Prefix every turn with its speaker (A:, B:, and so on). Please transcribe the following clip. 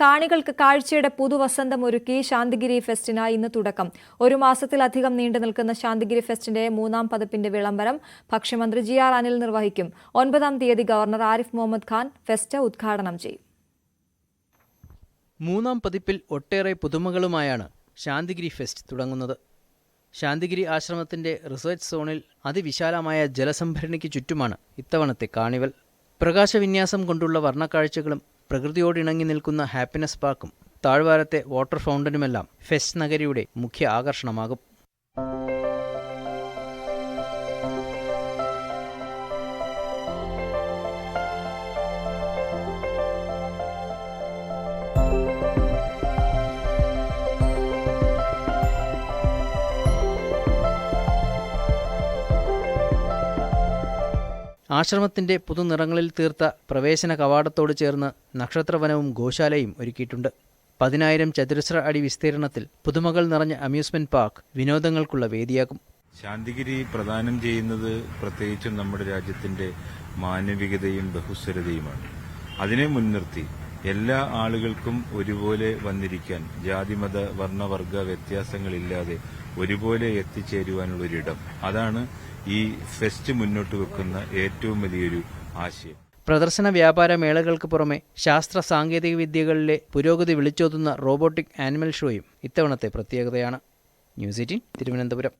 A: കാണികൾക്ക് കാഴ്ചയുടെ പുതുവസന്തം ഒരുക്കി ശാന്തിഗിരി ഫെസ്റ്റിന് ഇന്ന് തുടക്കം. ഒരു മാസത്തിലധികം നീണ്ടു നിൽക്കുന്ന ശാന്തിഗിരി ഫെസ്റ്റിന്റെ മൂന്നാം പതിപ്പിന്റെ വിളംബരം ഭക്ഷ്യമന്ത്രി ജി ആർ അനിൽ നിർവഹിക്കും. ഒൻപതാം തീയതി ഗവർണർ ആരിഫ് മുഹമ്മദ് ഖാൻ ഫെസ്റ്റ് ഉദ്ഘാടനം ചെയ്യും.
B: മൂന്നാം പതിപ്പിൽ ഒട്ടേറെ പുതുമകളുമായാണ് ശാന്തിഗിരി ഫെസ്റ്റ് തുടങ്ങുന്നത്. ശാന്തിഗിരി ആശ്രമത്തിന്റെ റിസർച്ച് സോണിൽ അതിവിശാലമായ ജലസംഭരണിക്ക് ചുറ്റുമാണ് ഇത്തവണത്തെ കാണിവൽ. പ്രകാശവിന്യാസം കൊണ്ടുള്ള വർണക്കാഴ്ചകളും പ്രകൃതിയോടിണങ്ങി നിൽക്കുന്ന ഹാപ്പിനെസ് പാർക്കും താഴ്വാരത്തെ വാട്ടർ ഫൗണ്ടനുമെല്ലാം ഫെസ് നഗരിയുടെ മുഖ്യ ആകർഷണമാകും. ആശ്രമത്തിന്റെ പുതുനിറങ്ങളിൽ തീർത്ത പ്രവേശന കവാടത്തോട് ചേർന്ന് നക്ഷത്രവനവും ഗോശാലയും ഒരുക്കിയിട്ടുണ്ട്. പതിനായിരം ചതുരശ്ര അടി വിസ്തീർണത്തിൽ പുതുമകൾ നിറഞ്ഞ അമ്യൂസ്മെന്റ് പാർക്ക് വിനോദങ്ങൾക്കുള്ള വേദിയാകും.
C: ശാന്തിഗിരി പ്രദാനം ചെയ്യുന്നത് പ്രത്യേകിച്ചും നമ്മുടെ രാജ്യത്തിന്റെ മാനവികതയും ബഹുസ്വരതയുമാണ്. അതിനെ മുൻനിർത്തി എല്ലാ ആളുകൾക്കും ഒരുപോലെ വന്നിരിക്കാൻ ജാതിമത വർണവർഗ വ്യത്യാസങ്ങളില്ലാതെ ഒരുപോലെ എത്തിച്ചേരുവാനുള്ള ഒരിടം അതാണ് ഈ ഫെസ്റ്റ് മുന്നോട്ട് വെക്കുന്ന ഏറ്റവും വലിയൊരു ആശയം.
B: പ്രദർശന വ്യാപാര മേളകൾക്ക് പുറമെ ശാസ്ത്ര സാങ്കേതിക വിദ്യകളിലെ പുരോഗതി വിളിച്ചോതുന്ന റോബോട്ടിക് ആനിമൽ ഷോയും ഇത്തവണത്തെ പ്രത്യേകതയാണ്. News eighteen Thiruvananthapuram.